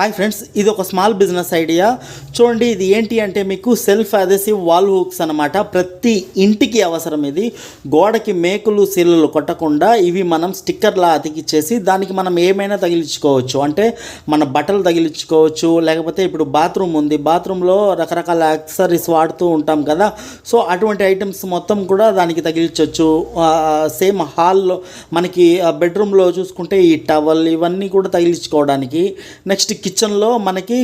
Hi friends ఇది ఒక small business idea. చూడండి ఇది ఏంటి అంటే మీకు సెల్ఫ్ అదేసివ్ వాల్ హుక్స్ అనమాట ప్రతి ఇంటికి అవసరం ఇది. గోడకి మేకులు సీలలు కొట్టకుండా ఇవి మనం స్టిక్కర్లా అతికిచ్చేసి దానికి మనం ఏమైనా తగిలించుకోవచ్చు. అంటే మన బట్టలు తగిలించుకోవచ్చు లేకపోతే ఇప్పుడు బాత్రూమ్ ఉంది. బాత్రూంలో రకరకాల యాక్సరీస్ వాడుతూ ఉంటాం కదా. సో అటువంటి ఐటమ్స్ మొత్తం కూడా దానికి తగిలించవచ్చు సేమ్ హాల్లో మనకి బెడ్రూమ్లో చూసుకుంటే ఈ టవల్ ఇవన్నీ కూడా తగిలించుకోవడానికి. నెక్స్ట్ కిచెన్లో మనకి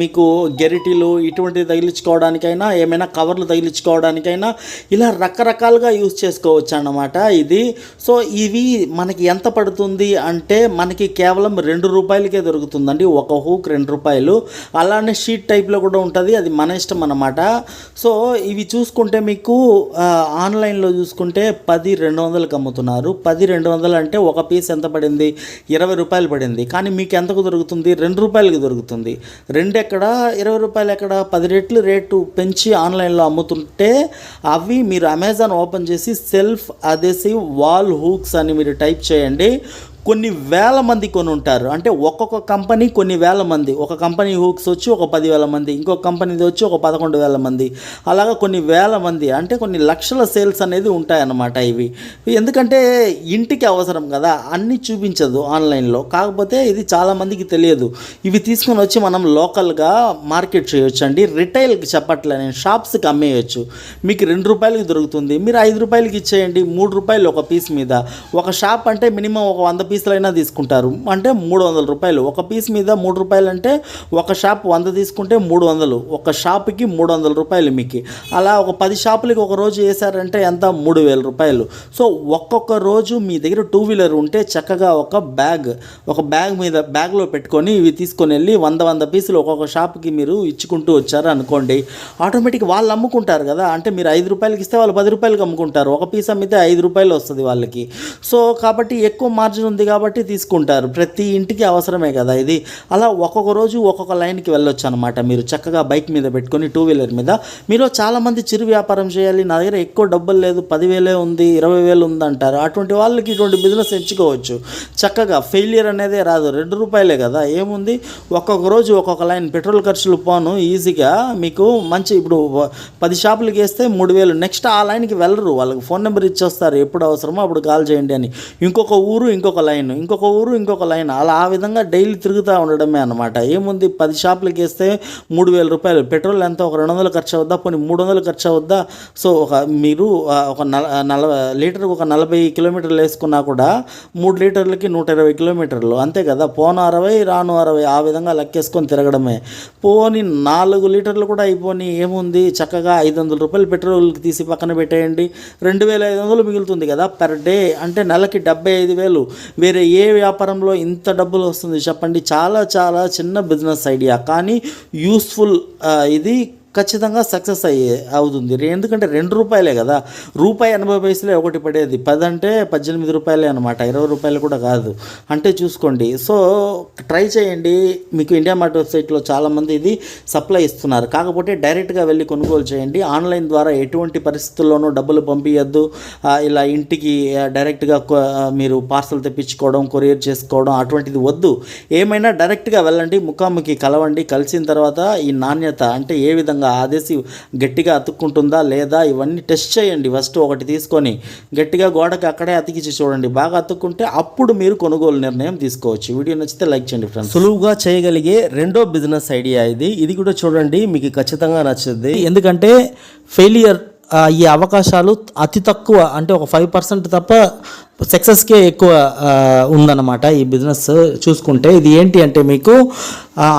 మీకు గెరిటీలు ఇటువంటివి తగిలించుకోవడానికైనా ఏమైనా కవర్లు తగిలించుకోవడానికైనా ఇలా రకరకాలుగా యూజ్ చేసుకోవచ్చు అన్నమాట ఇది. సో ఇవి మనకి ఎంత పడుతుంది అంటే మనకి కేవలం రెండు రూపాయలకే దొరుకుతుందండి. ఒక హూక్ రెండు రూపాయలు. అలానే షీట్ టైప్లో కూడా ఉంటుంది. అది మన ఇష్టం అన్నమాట. సో ఇవి చూసుకుంటే మీకు ఆన్లైన్లో చూసుకుంటే పది రెండు వందలకు అమ్ముతున్నారు. పది రెండు వందలు అంటే ఒక పీస్ ఎంత పడింది? ఇరవై రూపాయలు పడింది. కానీ మీకు ఎంతకు దొరుకుతుంది? రెండు రూపాయలకి దొరుకుతుంది. రెండు ఎక్కడ ఇరవై రూపాయలు ఎక్కడ పది రెట్లు రేటు పెంచి ఆన్లైన్లో అమ్ముతుంటే అవి మీరు అమెజాన్ ఓపెన్ చేసి సెల్ఫ్ అదేసి వాల్ హూక్స్ అని మీరు టైప్ చేయండి. కొన్ని వేల మంది కొని ఉంటారు అంటే ఒక్కొక్క కంపెనీ కొన్ని వేల మంది. ఒక కంపెనీ హూక్స్ వచ్చి ఒక పదివేల మంది. ఇంకొక కంపెనీది వచ్చి ఒక పదకొండు వేల మంది. అలాగా కొన్ని వేల మంది. అంటే కొన్ని లక్షల సేల్స్ అనేది ఉంటాయన్నమాట ఇవి. ఎందుకంటే ఇంటికి అవసరం కదా. అన్నీ చూపించదు ఆన్లైన్లో. కాకపోతే ఇది చాలామందికి తెలియదు. ఇవి తీసుకొని వచ్చి మనం లోకల్గా మార్కెట్ చేయొచ్చు అండి రిటైల్కి చెప్పట్లే నేను షాప్స్కి అమ్మేయచ్చు. మీకు రెండు రూపాయలకి దొరుకుతుంది. మీరు ఐదు రూపాయలకి ఇచ్చేయండి. మూడు రూపాయలు ఒక పీస్ మీద. ఒక షాప్ అంటే మినిమం ఒక వంద పీసులైనా తీసుకుంటారు. అంటే మూడు వందల రూపాయలు. ఒక పీస్ మీద మూడు రూపాయలు అంటే ఒక షాప్ వంద తీసుకుంటే మూడు వందలు. ఒక షాప్కి మూడు వందల రూపాయలు మీకు. అలా ఒక పది షాపులకి ఒక రోజు వేసారంటే ఎంత? మూడు వేల రూపాయలు. సో ఒక్కొక్క రోజు మీ దగ్గర టూ వీలర్ ఉంటే చక్కగా ఒక బ్యాగ్ ఒక బ్యాగ్ మీద బ్యాగ్లో పెట్టుకొని ఇవి తీసుకొని వెళ్ళి వంద వంద పీసులు ఒక్కొక్క షాప్కి మీరు ఇచ్చుకుంటూ వచ్చారు అనుకోండి. ఆటోమేటిక్ వాళ్ళు అమ్ముకుంటారు కదా. అంటే మీరు ఐదు రూపాయలకి ఇస్తే వాళ్ళు పది రూపాయలకి అమ్ముకుంటారు. ఒక పీస్ అమ్మితే ఐదు రూపాయలు వస్తుంది వాళ్ళకి. సో కాబట్టి ఎక్కువ మార్జిన్ ఉంది కాబట్టి తీసుకుంటారు. ప్రతి ఇంటికి అవసరమే కదా ఇది. అలా ఒక్కొక్క రోజు ఒక్కొక్క లైన్కి వెళ్ళొచ్చు అనమాట మీరు. చక్కగా బైక్ మీద పెట్టుకొని టూ వీలర్ మీద. మీరు చాలామంది చిరు వ్యాపారం చేయాలి. నా దగ్గర ఎక్కువ డబ్బులు లేదు. పదివేలే ఉంది ఇరవై వేలు ఉంది అంటారు అటువంటి వాళ్ళకి ఇటువంటి బిజినెస్ ఎంచుకోవచ్చు. చక్కగా ఫెయిలియర్ అనేదే రాదు. రెండు రూపాయలే కదా. ఏముంది? ఒక్కొక్క రోజు ఒక్కొక్క లైన్. పెట్రోల్ ఖర్చులు పోను. ఈజీగా మీకు మంచి ఇప్పుడు పది షాపులకి వేస్తే మూడు వేలు. నెక్స్ట్ ఆ లైన్కి వెళ్ళరు. వాళ్ళకి ఫోన్ నెంబర్ ఇచ్చేస్తారు. ఎప్పుడు అవసరమో అప్పుడు కాల్ చేయండి అని. ఇంకొక ఊరు ఇంకొక లైన్. ఇంకొక ఊరు ఇంకొక లైన్. అలా ఆ విధంగా డైలీ తిరుగుతూ ఉండడమే అనమాట ఏముంది? పది షాపులకి వేస్తే మూడు వేల రూపాయలు. పెట్రోల్ ఎంత? ఒక రెండు వందలు ఖర్చు అవుద్దా? పోనీ మూడు వందలు ఖర్చు అవుద్దా? సో ఒక మీరు ఒక నల నలభై లీటర్కి ఒక నలభై కిలోమీటర్లు వేసుకున్నా కూడా మూడు లీటర్లకి నూట ఇరవై కిలోమీటర్లు. అంతే కదా? పోను అరవై రాను అరవై. ఆ విధంగా లెక్కేసుకొని తిరగడమే. పోని నాలుగు లీటర్లు కూడా అయిపోని. ఏముంది? చక్కగా ఐదు వందల రూపాయలు పెట్రోల్కి తీసి పక్కన పెట్టేయండి. రెండు వేల ఐదు వందలు మిగులుతుంది కదా? పర్ డే అంటే నెలకి డెబ్బై ఐదు వేలు. వేరే ఏ వ్యాపారంలో ఇంత డబ్బులు వస్తుంది? చెప్పండి. చాలా చాలా చిన్న బిజినెస్ ఐడియా. కానీ యూస్ఫుల్ ఇది ఖచ్చితంగా సక్సెస్ అయ్యే అవుతుంది. ఎందుకంటే రెండు రూపాయలే కదా. రూపాయి ఎనభై పైసలే ఒకటి పడేది. పది అంటే పద్దెనిమిది రూపాయలే అనమాట ఇరవై రూపాయలు కూడా కాదు. అంటే చూసుకోండి. సో ట్రై చేయండి. మీకు ఇండియా మార్ట్ వెబ్సైట్లో చాలామంది ఇది సప్లై ఇస్తున్నారు. కాకపోతే డైరెక్ట్గా వెళ్ళి కొనుగోలు చేయండి. ఆన్లైన్ ద్వారా ఎటువంటి పరిస్థితుల్లోనూ డబ్బులు పంపించద్దు ఇలా ఇంటికి డైరెక్ట్గా మీరు పార్సల్ తెప్పించుకోవడం కొరియర్ చేసుకోవడం అటువంటిది వద్దు. ఏమైనా డైరెక్ట్గా వెళ్ళండి. ముఖాముఖి కలవండి. కలిసిన తర్వాత ఈ నాణ్యత అంటే ఏ విధంగా ఆదేశి గట్టిగా అతుక్కుంటుందా లేదా? ఇవన్నీ టెస్ట్ చేయండి. ఫస్ట్ ఒకటి తీసుకొని గట్టిగా గోడకి అక్కడే అతికించి చూడండి. బాగా అతుక్కుంటే అప్పుడు మీరు కొనుగోలు నిర్ణయం తీసుకోవచ్చు. వీడియో నచ్చితే లైక్ చేయండి ఫ్రెండ్స్. సులువుగా చేయగలిగే రెండో బిజినెస్ ఐడియా ఇది. ఇది కూడా చూడండి మీకు ఖచ్చితంగా నచ్చుద్ది. ఎందుకంటే ఫెయిలియర్ ఈ అవకాశాలు అతి తక్కువ. అంటే ఒక ఫైవ్ పర్సెంట్ తప్ప సక్సెస్కే ఎక్కువ ఉందన్నమాట ఈ బిజినెస్ చూసుకుంటే ఇది ఏంటి అంటే మీకు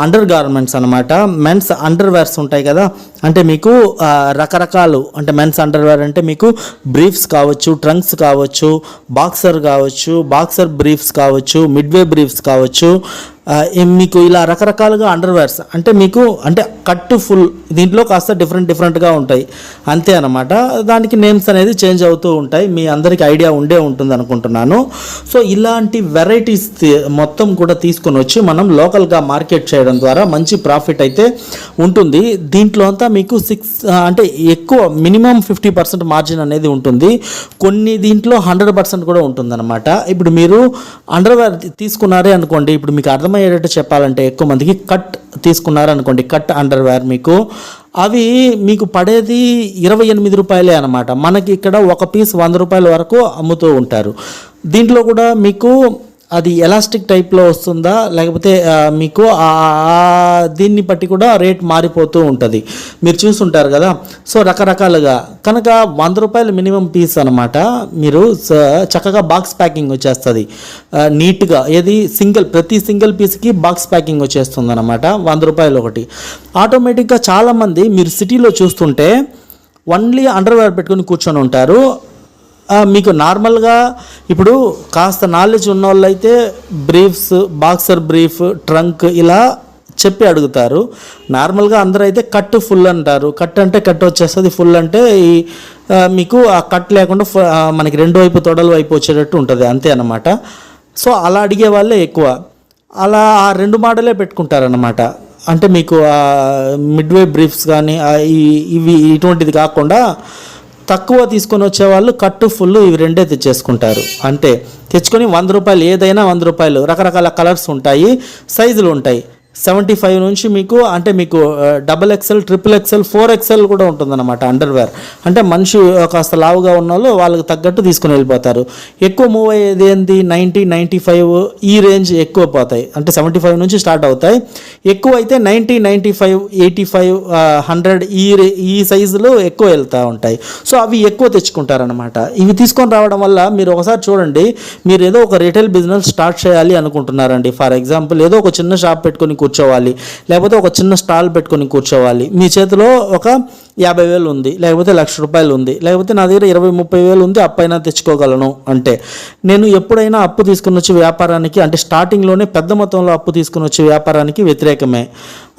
అండర్ గార్మెంట్స్ అనమాట మెన్స్ అండర్ వేర్స్ ఉంటాయి కదా. అంటే మీకు రకరకాలు అంటే మెన్స్ అండర్ వేర్ అంటే మీకు బ్రీఫ్స్ కావచ్చు ట్రంక్స్ కావచ్చు బాక్సర్ కావచ్చు బాక్సర్ బ్రీఫ్స్ కావచ్చు మిడ్వే బ్రీఫ్స్ కావచ్చు. మీకు ఇలా రకరకాలుగా అండర్వేర్స్ అంటే మీకు అంటే కట్టు ఫుల్ దీంట్లో కాస్త డిఫరెంట్ డిఫరెంట్గా ఉంటాయి. అంతే అనమాట దానికి నేమ్స్ అనేది చేంజ్ అవుతూ ఉంటాయి. మీ అందరికీ ఐడియా ఉండే ఉంటుంది అనుకుంటున్నాను. సో ఇలాంటి వెరైటీస్ మొత్తం కూడా తీసుకొని వచ్చి మనం లోకల్గా మార్కెట్ చేయడం ద్వారా మంచి ప్రాఫిట్ అయితే ఉంటుంది. దీంట్లో అంతా మీకు సిక్స్ అంటే ఎక్కువ మినిమం ఫిఫ్టీ పర్సెంట్ మార్జిన్ అనేది ఉంటుంది. కొన్ని దీంట్లో హండ్రెడ్ పర్సెంట్ కూడా ఉంటుందన్నమాట. ఇప్పుడు మీరు అండర్వేర్ తీసుకున్నారే అనుకోండి ఇప్పుడు మీకు అర్థమయ్యేటట్టు చెప్పాలంటే ఎక్కువ మందికి కట్ తీసుకున్నారు అనుకోండి కట్ అండర్వేర్ మీకు. అవి మీకు పడేది ఇరవై ఎనిమిది రూపాయలే అనమాట మనకి ఇక్కడ ఒక పీస్ వంద రూపాయల వరకు అమ్ముతూ ఉంటారు. దీంట్లో కూడా మీకు అది ఎలాస్టిక్ టైప్లో వస్తుందా? లేకపోతే మీకు దీన్ని బట్టి కూడా రేట్ మారిపోతూ ఉంటుంది. మీరు చూసుంటారు కదా? సో రకరకాలుగా. కనుక వంద రూపాయలు మినిమం పీస్ అనమాట మీరు చక్కగా బాక్స్ ప్యాకింగ్ వచ్చేస్తుంది. నీట్గా ఏది? సింగిల్ ప్రతి సింగిల్ పీస్కి బాక్స్ ప్యాకింగ్ వచ్చేస్తుంది అనమాట వంద రూపాయలు ఒకటి. ఆటోమేటిక్గా చాలామంది మీరు సిటీలో చూస్తుంటే ఓన్లీ అండర్వేర్ పెట్టుకొని కూర్చొని ఉంటారు. మీకు నార్మల్గా ఇప్పుడు కాస్త నాలెడ్జ్ ఉన్న వాళ్ళు అయితే బ్రీఫ్స్ బాక్సర్ బ్రీఫ్ ట్రంక్ ఇలా చెప్పి అడుగుతారు. నార్మల్గా అందరూ అయితే కట్ ఫుల్ అంటారు. కట్ అంటే కట్ వచ్చేస్తుంది ఫుల్ అంటే ఈ మీకు ఆ కట్ లేకుండా మనకి రెండు వైపు తొడల వైపు వచ్చేటట్టు ఉంటుంది అంతే అనమాట సో అలా అడిగే వాళ్ళే ఎక్కువ. అలా ఆ రెండు మోడలే పెట్టుకుంటారనమాట అంటే మీకు మిడ్వే బ్రీఫ్స్ కానీ ఇవి ఇటువంటిది కాకుండా తక్కువ తీసుకొని వచ్చేవాళ్ళు కట్టు ఫుల్ ఇవి రెండే తెచ్చేసుకుంటారు. అంతే తెచ్చుకొని వంద రూపాయలు ఏదైనా వంద రూపాయలు రకరకాల కలర్స్ ఉంటాయి సైజులు ఉంటాయి. సెవెంటీ ఫైవ్ నుంచి మీకు అంటే మీకు double X L triple X L four X L కూడా ఉంటుందన్నమాట అండర్వేర్ అంటే మనిషి uh, కాస్త లావుగా ఉన్న వాళ్ళు వాళ్ళకి తగ్గట్టు తీసుకుని వెళ్ళిపోతారు. ఎక్కువ మూవ్ అయ్యేది ఏంది? నైంటీ నైంటీ ఫైవ్ ఈ రేంజ్ ఎక్కువ పోతాయి. అంటే సెవెంటీ ఫైవ్ నుంచి స్టార్ట్ అవుతాయి. ఎక్కువ అయితే ninety ninety five eighty five hundred ఈ రే- ఈ సైజులో ఎక్కువ వెళ్తూ ఉంటాయి. సో అవి ఎక్కువ తెచ్చుకుంటారనమాట ఇవి తీసుకొని రావడం వల్ల మీరు ఒకసారి చూడండి మీరు ఏదో ఒక రిటైల్ బిజినెస్ స్టార్ట్ చేయాలి అనుకుంటున్నారండి. ఫర్ ఎగ్జాంపుల్ ఏదో ఒక చిన్న షాప్ పెట్టుకొని కూర్చోవాలి. లేకపోతే ఒక చిన్న స్టాల్ పెట్టుకొని కూర్చోవాలి. మీ చేతిలో ఒక యాభై వేలు ఉంది లేకపోతే లక్ష రూపాయలు ఉంది లేకపోతే నా దగ్గర ఇరవై ముప్పై వేలు ఉంది అప్పైనా తెచ్చుకోగలను అంటే. నేను ఎప్పుడైనా అప్పు తీసుకుని వచ్చి వ్యాపారానికి అంటే స్టార్టింగ్లోనే పెద్ద మొత్తంలో అప్పు తీసుకుని వచ్చే వ్యాపారానికి వ్యతిరేకమే.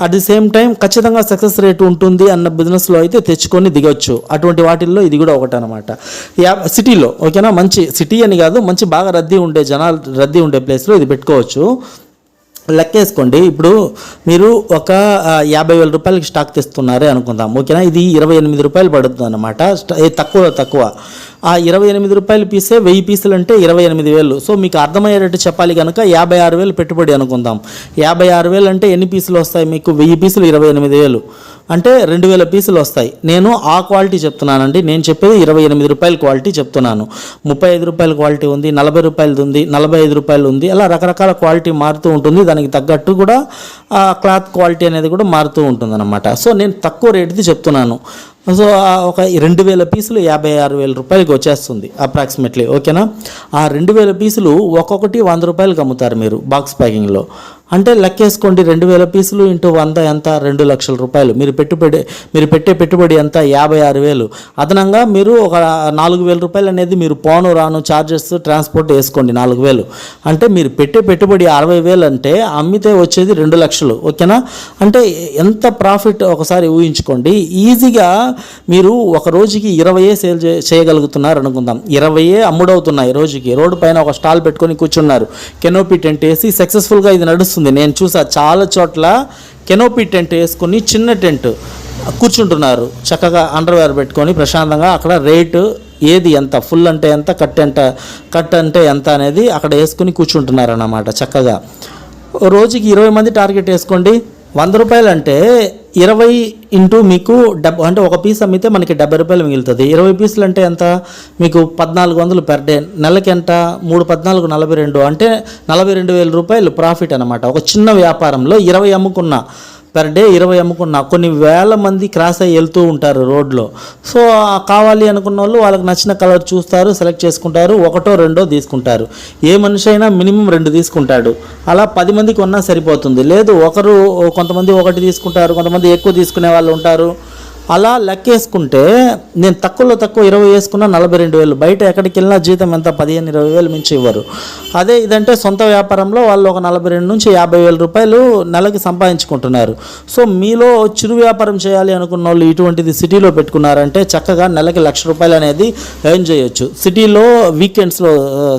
అట్ ది సేమ్ టైం ఖచ్చితంగా సక్సెస్ రేట్ ఉంటుంది అన్న బిజినెస్లో అయితే తెచ్చుకొని దిగొచ్చు. అటువంటి వాటిల్లో ఇది కూడా ఒకటి అనమాట యా సిటీలో ఓకేనా మంచి సిటీ అని కాదు మంచి బాగా రద్దీ ఉండే జనాలు రద్దీ ఉండే ప్లేస్లో ఇది పెట్టుకోవచ్చు. లెక్కేసుకోండి. ఇప్పుడు మీరు ఒక యాభై వేల రూపాయలకి స్టాక్ తెస్తున్నారే అనుకుందాం. ఓకేనా? ఇది ఇరవై ఎనిమిది రూపాయలు పడుతుంది అనమాట తక్కువ తక్కువ. ఆ ఇరవై ఎనిమిది రూపాయల పీసే వెయ్యి పీసులు అంటే ఇరవై ఎనిమిది వేలు. సో మీకు అర్థమయ్యేటట్టు చెప్పాలి కనుక యాభై ఆరు వేలు పెట్టుబడి అనుకుందాం. యాభై ఆరు వేలు అంటే ఎన్ని పీసులు వస్తాయి మీకు? వెయ్యి పీసులు ఇరవై ఎనిమిది వేలు. అంటే రెండు వేల పీసులు వస్తాయి. నేను ఆ క్వాలిటీ చెప్తున్నానండి. నేను చెప్పేది ఇరవై ఎనిమిది రూపాయల క్వాలిటీ చెప్తున్నాను. ముప్పై ఐదు రూపాయల క్వాలిటీ ఉంది నలభై రూపాయలది ఉంది నలభై ఐదు రూపాయలు ఉంది అలా రకరకాల క్వాలిటీ మారుతూ ఉంటుంది. దానికి తగ్గట్టు కూడా ఆ క్లాత్ క్వాలిటీ అనేది కూడా మారుతూ ఉంటుంది సో నేను తక్కువ రేటుది చెప్తున్నాను. సో ఒక రెండు వేల పీసులు యాభై ఆరు వేల రూపాయలకి వచ్చేస్తుంది అప్రాక్సిమేట్లీ. ఓకేనా? ఆ రెండు వేల పీసులు ఒక్కొక్కటి వంద రూపాయలకి అమ్ముతారు మీరు బాక్స్ ప్యాకింగ్లో. అంటే లెక్కేసుకోండి రెండు వేల పీసులు ఇంటూ వంద ఎంత? రెండు లక్షల రూపాయలు. మీరు పెట్టుబడి మీరు పెట్టే పెట్టుబడి ఎంత? యాభై ఆరు వేలు. అదనంగా మీరు ఒక నాలుగు వేల రూపాయలు అనేది మీరు పోను రాను ఛార్జెస్ ట్రాన్స్పోర్ట్ వేసుకోండి నాలుగు వేలు. అంటే మీరు పెట్టే పెట్టుబడి అరవై వేలు అంటే అమ్మితే వచ్చేది రెండు లక్షలు. ఓకేనా? అంటే ఎంత ప్రాఫిట్ ఒకసారి ఊహించుకోండి. ఈజీగా మీరు ఒక రోజుకి ఇరవయే సేల్ చే చేయగలుగుతున్నారు అనుకుందాం. ఇరవయే అమ్ముడవుతున్నాయి రోజుకి. రోడ్డు పైన ఒక స్టాల్ పెట్టుకొని కూర్చున్నారు. కెనోపీ టెంట్ వేసి సక్సెస్ఫుల్గా ఇది నడుస్తుంది నేను చూసా చాలా చోట్ల కెనోపీ టెంట్ వేసుకొని చిన్న టెంట్ కూర్చుంటున్నారు. చక్కగా అండర్వేర్ పెట్టుకొని ప్రశాంతంగా అక్కడ రేటు ఏది ఎంత ఫుల్ అంటే ఎంత కట్ ఎంత కట్ అంటే ఎంత అనేది అక్కడ వేసుకుని కూర్చుంటున్నారు అన్నమాట చక్కగా. రోజుకి ఇరవై మంది టార్గెట్ వేసుకోండి. వంద రూపాయలు అంటే ఇరవై ఇంటూ మీకు డెబ్ అంటే ఒక పీస్ అమ్మితే మనకి డెబ్బై రూపాయలు మిగులుతుంది. ఇరవై పీసులు అంటే ఎంత? మీకు పద్నాలుగు వందలు పెర్ డే నెలకి ఎంత? మూడు పద్నాలుగు నలభై రెండు. అంటే నలభై రెండు వేల రూపాయలు ప్రాఫిట్ అనమాట ఒక చిన్న వ్యాపారంలో ఇరవై అమ్ముకున్నా పర్ డే ఇరవై అమ్ముకున్నా. కొన్ని వేల మంది క్రాస్ అయ్యి వెళ్తూ ఉంటారు రోడ్లో. సో కావాలి అనుకున్న వాళ్ళు వాళ్ళకి నచ్చిన కలర్ చూస్తారు సెలెక్ట్ చేసుకుంటారు ఒకటో రెండో తీసుకుంటారు. ఏ మనిషి అయినా మినిమం రెండు తీసుకుంటాడు. అలా పది మందికి ఉన్నా సరిపోతుంది. లేదు ఒకరు కొంతమంది ఒకటి తీసుకుంటారు కొంతమంది ఎక్కువ తీసుకునే వాళ్ళు ఉంటారు. అలా లెక్కేసుకుంటే నేను తక్కువలో తక్కువ ఇరవై వేసుకున్న నలభై రెండు వేలు. బయట ఎక్కడికి వెళ్ళినా జీతం ఎంత? పదిహేను ఇరవై వేలు మించి ఇవ్వరు. అదే ఇదంటే సొంత వ్యాపారంలో వాళ్ళు ఒక నలభై రెండు నుంచి యాభై వేల రూపాయలు నెలకి సంపాదించుకుంటున్నారు. సో మీలో చిరు వ్యాపారం చేయాలి అనుకున్న వాళ్ళు ఇటువంటిది సిటీలో పెట్టుకున్నారంటే చక్కగా నెలకి లక్ష రూపాయలు అనేది ఎర్న్ చేయొచ్చు. సిటీలో వీకెండ్స్లో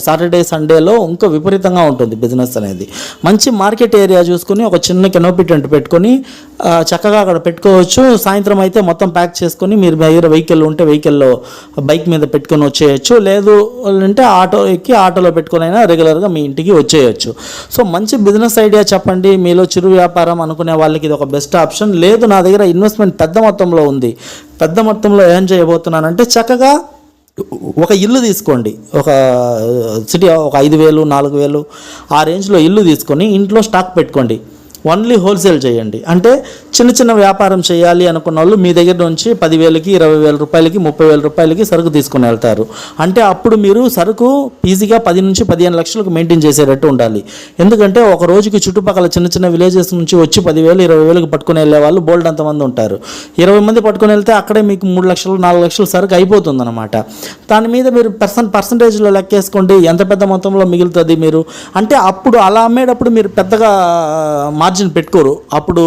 సాటర్డే సండేలో ఇంకా విపరీతంగా ఉంటుంది బిజినెస్ అనేది. మంచి మార్కెట్ ఏరియా చూసుకుని ఒక చిన్న కెనోపీ టెంట్ పెట్టుకొని చక్కగా అక్కడ పెట్టుకోవచ్చు. సాయంత్రం అయితే మొత్తం మొత్తం ప్యాక్ చేసుకొని మీరు దగ్గర వెహికల్ ఉంటే వెహికల్లో బైక్ మీద పెట్టుకొని వచ్చేయచ్చు. లేదు అంటే ఆటో ఎక్కి ఆటోలో పెట్టుకొని అయినా రెగ్యులర్గా మీ ఇంటికి వచ్చేయచ్చు. సో మంచి బిజినెస్ ఐడియా చెప్పండి. మీలో చిరు వ్యాపారం అనుకునే వాళ్ళకి ఇది ఒక బెస్ట్ ఆప్షన్. లేదు నా దగ్గర ఇన్వెస్ట్మెంట్ పెద్ద మొత్తంలో ఉంది. పెద్ద మొత్తంలో ఏం చేయబోతున్నానంటే చక్కగా ఒక ఇల్లు తీసుకోండి. ఒక సిటీ ఒక ఐదు వేలు నాలుగు వేలు ఆ రేంజ్లో ఇల్లు తీసుకొని ఇంట్లో స్టాక్ పెట్టుకోండి. ఓన్లీ హోల్సేల్ చేయండి. అంటే చిన్న చిన్న వ్యాపారం చేయాలి అనుకున్న వాళ్ళు మీ దగ్గర నుంచి పదివేలకి ఇరవై వేల రూపాయలకి ముప్పై వేల రూపాయలకి సరుకు తీసుకుని వెళ్తారు. అంటే అప్పుడు మీరు సరుకు ఈజీగా పది నుంచి పదిహేను లక్షలకు మెయింటైన్ చేసేటట్టు ఉండాలి. ఎందుకంటే ఒక రోజుకి చుట్టుపక్కల చిన్న చిన్న విలేజెస్ నుంచి వచ్చి పదివేలు ఇరవై వేలకు పట్టుకుని వెళ్ళే వాళ్ళు బోల్డ్ అంతమంది ఉంటారు. ఇరవై మంది పట్టుకుని వెళ్తే అక్కడే మీకు మూడు లక్షలు నాలుగు లక్షలు సరుకు అయిపోతుంది అనమాట దాని మీద మీరు పర్సన్ పర్సంటేజ్లో లెక్కేసుకోండి. ఎంత పెద్ద మొత్తంలో మిగులుతుంది మీరు? అంటే అప్పుడు అలా అమ్మేటప్పుడు మీరు పెద్దగా మార్జిన్ పెట్టుకోరు. అప్పుడు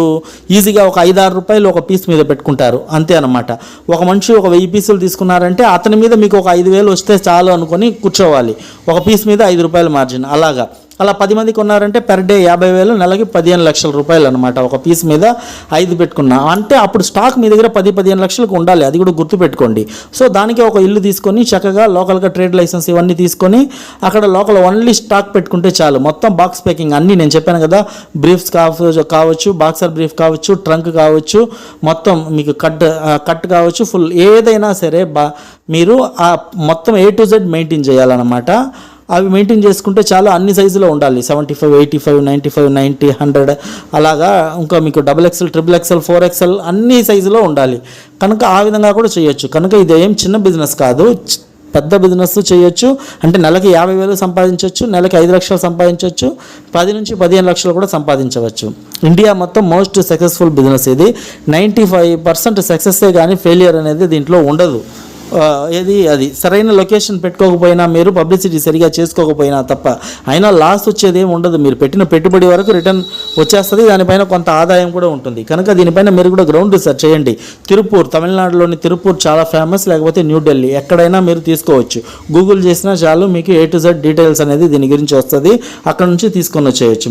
ఈజీగా ఒక ఐదారు రూపాయలు ఒక పీస్ మీద పెట్టుకుంటారు. అంతే అనమాట ఒక మనిషి ఒక వెయ్యి పీసులు తీసుకున్నారంటే అతని మీద మీకు ఒక ఐదు వేలు వస్తే చాలు అనుకొని కూర్చోవాలి. ఒక పీస్ మీద ఐదు రూపాయల మార్జిన్ అలాగా. అలా పది మంది కొన్నారంటే పెర్ డే యాభై వేలు నెలకి పదిహేను లక్షల రూపాయలు అనమాట ఒక పీస్ మీద ఐదు పెట్టుకున్నా. అంటే అప్పుడు స్టాక్ మీ దగ్గర పది పదిహేను లక్షలకు ఉండాలి. అది కూడా గుర్తుపెట్టుకోండి. సో దానికి ఒక ఇల్లు తీసుకొని చక్కగా లోకల్గా ట్రేడ్ లైసెన్స్ ఇవన్నీ తీసుకొని అక్కడ లోకల్ ఓన్లీ స్టాక్ పెట్టుకుంటే చాలు. మొత్తం బాక్స్ ప్యాకింగ్ అన్నీ నేను చెప్పాను కదా. బ్రీఫ్స్ కావచ్చు బాక్సర్ బ్రీఫ్ కావచ్చు ట్రంక్ కావచ్చు మొత్తం మీకు కట్ కట్ కావచ్చు ఫుల్ ఏదైనా సరే బా మీరు ఆ మొత్తం ఏ టు జెడ్ మెయింటైన్ చేయాలన్నమాట. అవి మెయింటైన్ చేసుకుంటే చాలా అన్ని సైజులో ఉండాలి. Seventy five eighty five ninety five ninety hundred అలాగా ఇంకా మీకు double XL triple XL four XL అన్ని సైజులో ఉండాలి. కనుక ఆ విధంగా కూడా చేయొచ్చు. కనుక ఇది ఏం చిన్న బిజినెస్ కాదు. పెద్ద బిజినెస్ చేయొచ్చు. అంటే నెలకి యాభై వేలు సంపాదించవచ్చు నెలకి ఐదు లక్షలు సంపాదించవచ్చు పది నుంచి పదిహేను లక్షలు కూడా సంపాదించవచ్చు. ఇండియా మొత్తం మోస్ట్ సక్సెస్ఫుల్ బిజినెస్ ఇది. నైంటీ ఫైవ్ పర్సెంట్ సక్సెస్సే కానీ ఫెయిలియర్ అనేది దీంట్లో ఉండదు. ఏది? అది సరైన లొకేషన్ పెట్టుకోకపోయినా మీరు పబ్లిసిటీ సరిగా చేసుకోకపోయినా తప్ప అయినా లాస్ వచ్చేది ఏమి ఉండదు. మీరు పెట్టిన పెట్టుబడి వరకు రిటర్న్ వచ్చేస్తుంది దానిపైన కొంత ఆదాయం కూడా ఉంటుంది. కనుక దీనిపైన మీరు కూడా గ్రౌండ్ రీసెర్చ్ చేయండి. తిరుపూర్ తమిళనాడులోని తిరుపూర్ చాలా ఫేమస్ లేకపోతే న్యూఢిల్లీ ఎక్కడైనా మీరు తీసుకోవచ్చు. గూగుల్ చేసినా చాలు మీకు ఏ టు జెడ్ డీటెయిల్స్ అనేది దీని గురించి వస్తుంది. అక్కడ నుంచి తీసుకొని వచ్చేయచ్చు.